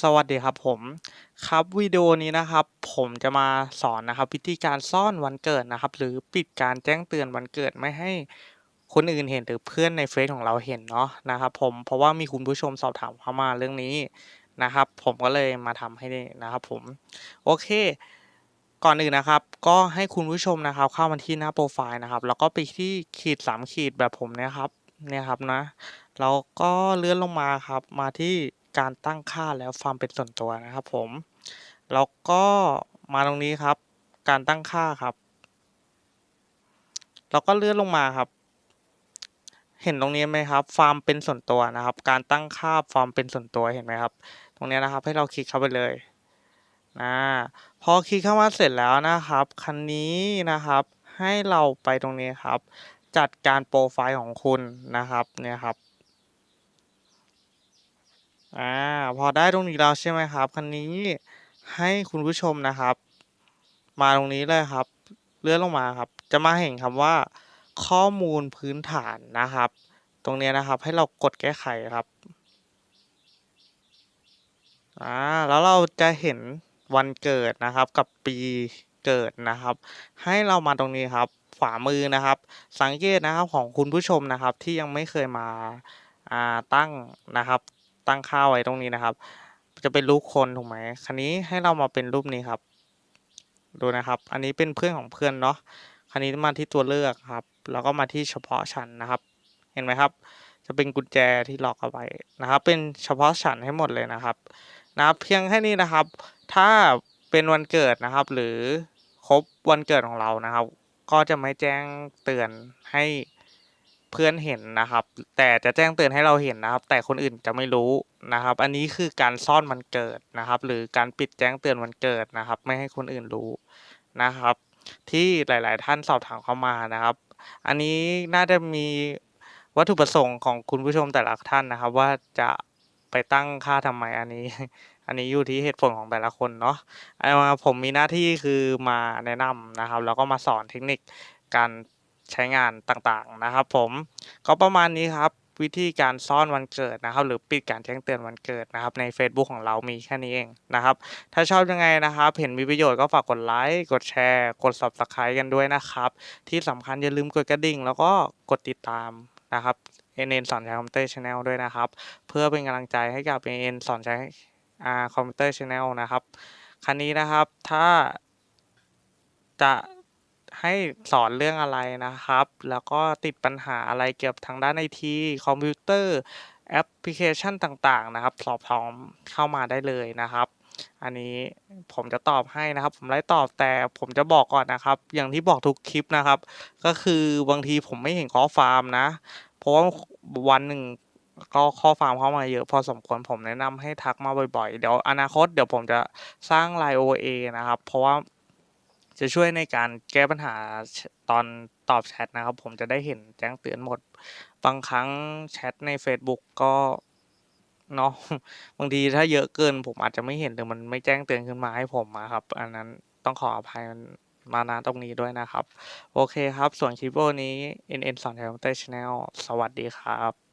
สวัสดีครับผมครับวิดีโอนี้นะครับ ผมจะมาสอนนะครับวิธีการซ่อนวันเกิดนะครับ หรือปิดการแจ้งเตือนวันเกิดไม่ให้คนอื่นเห็นหรือเพื่อนในเฟซของเราเห็นเนาะนะครับ ผมเพราะว่ามีคุณผู้ชมสอบถามเข้ามาเรื่องนี้นะครับ ผมก็เลยมาทำให้นะครับ ผมโอเค ก่อนอื่นนะครับ ก็ให้คุณผู้ชมนะครับ เข้ามาที่หน้าโปรไฟล์นะครับ แล้วก็ไปที่ขีดสามขีดแบบผมเนี่ยครับเนี่ยครับนะแล้วก็เลื่อนลงมาครับมาที่ การตั้งค่าแล้วความเป็นส่วนตัวนะครับผม แล้วก็มาตรงนี้ครับ การตั้งค่าครับ แล้วก็เลื่อนลงมาครับ เห็นตรงนี้ไหมครับความเป็นส่วนตัวนะครับ การตั้งค่าความเป็นส่วนตัวเห็นไหมครับ ตรงนี้นะครับให้เราคลิกเข้าไปเลยนะพอคลิกเข้ามาเสร็จแล้วนะครับ คันนี้นะครับให้เราไปตรงนี้ครับ จัดการโปรไฟล์ของคุณนะครับเนี่ยครับ อ่า พอได้ตรงนี้แล้วใช่ไหมครับ คันนี้ให้คุณผู้ชมนะครับ มาตรงนี้เลยครับ เลื่อนลงมาครับ จะมาเห็นคำว่า ข้อมูลพื้นฐานนะครับ ตรงนี้นะครับ ให้เรากดแก้ไขครับอ่าแล้วเราจะเห็นวันเกิดนะครับกับปีเกิดนะครับ ให้เรามาตรงนี้ครับขวามือนะครับ สังเกตนะครับของคุณผู้ชมนะครับที่ยังไม่เคยมาอ่าตั้งนะครับ ตั้งค่าไว้ตรงนี้นะครับ จะเป็นรูปคนถูกไหมคันนี้ให้เรามาเป็นรูปนี้ครับ ดูนะครับ อันนี้เป็นเพื่อนของเพื่อนเนาะคันนี้มาที่ตัวเลือกครับ แล้วก็มาที่เฉพาะชั้นนะครับ เห็นไหมครับ จะเป็นกุญแจที่ล็อกเอาไว้นะครับ เป็นเฉพาะชั้นให้หมดเลยนะครับนะครับเพียงแค่นี้นะครับ ถ้าเป็นวันเกิดนะครับ หรือครบวันเกิดของเรานะครับ ก็จะไม่แจ้งเตือนให้ เพื่อนเห็นนะครับ แต่จะแจ้งเตือนให้เราเห็นนะครับ แต่คนอื่นจะไม่รู้นะครับ อันนี้คือการซ่อนวันเกิดนะครับ หรือการปิดแจ้งเตือนวันเกิดนะครับ ไม่ให้คนอื่นรู้นะครับ ที่หลาย ๆ ท่านสอบถามเข้ามานะครับ อันนี้น่าจะมีวัตถุประสงค์ของคุณผู้ชมแต่ละท่านนะครับ ว่าจะไปตั้งค่าทำไมอันนี้ อันนี้อยู่ที่เหตุผลของแต่ละคนเนาะเอามาผมมีหน้าที่คือมาแนะนำนะครับ แล้วก็มาสอนเทคนิคการ ใช้งานต่างๆนะครับผมก็ประมาณนี้ครับวิธีการซ่อนวันเกิดนะครับ หรือปิดการแจ้งเตือนวันเกิดนะครับ ใน Facebook ของเรามีแค่นี้เองนะครับ ถ้าชอบยังไงนะครับ เห็นมีประโยชน์ก็ฝากกดไลค์กดแชร์ กด Subscribe กันด้วยนะครับ ที่สำคัญอย่าลืมกดกระดิ่ง แล้วก็กดติดตามนะครับ NN สอนใช้คอมพิวเตอร์ชาแนลด้วยนะครับ เพื่อเป็นกำลังใจให้กับ NN สอนใช้คอมพิวเตอร์ชาแนลนะครับคันนี้นะครับถ้าจะ ให้สอนเรื่องอะไรนะครับ แล้วก็ติดปัญหาอะไรเกี่ยวกับทางด้านไอที คอมพิวเตอร์ แอปพลิเคชันต่างๆ นะครับ สอบถามเข้ามาได้เลยนะครับ อันนี้ผมจะตอบให้นะครับ ผมไล่ตอบแต่ผมจะบอกก่อนนะครับ อย่างที่บอกทุกคลิปนะครับ ก็คือบางทีผมไม่เห็นข้อความนะ เพราะว่าวันหนึ่งก็ข้อความเข้ามาเยอะพอสมควรผมแนะนำให้ทักมาบ่อยๆ เดี๋ยวอนาคตเดี๋ยวผมจะสร้างไลน์ OA นะครับ เพราะว่า จะช่วยในการแก้ปัญหาตอนตอบแชทนะครับ ผมจะได้เห็นแจ้งเตือนหมด บางครั้งแชทใน Facebook ก็เนาะบางทีถ้าเยอะเกิน ผมอาจจะไม่เห็นหรือมันไม่แจ้งเตือนขึ้นมาให้ผมอะครับ อันนั้นต้องขออภัยมาณตรงนี้ด้วยนะครับ โอเคครับ ส่วนคลิปวิดีโอนี้ NN สอนไทยคอมพิวเตอร์ชาแนลสวัสดีครับ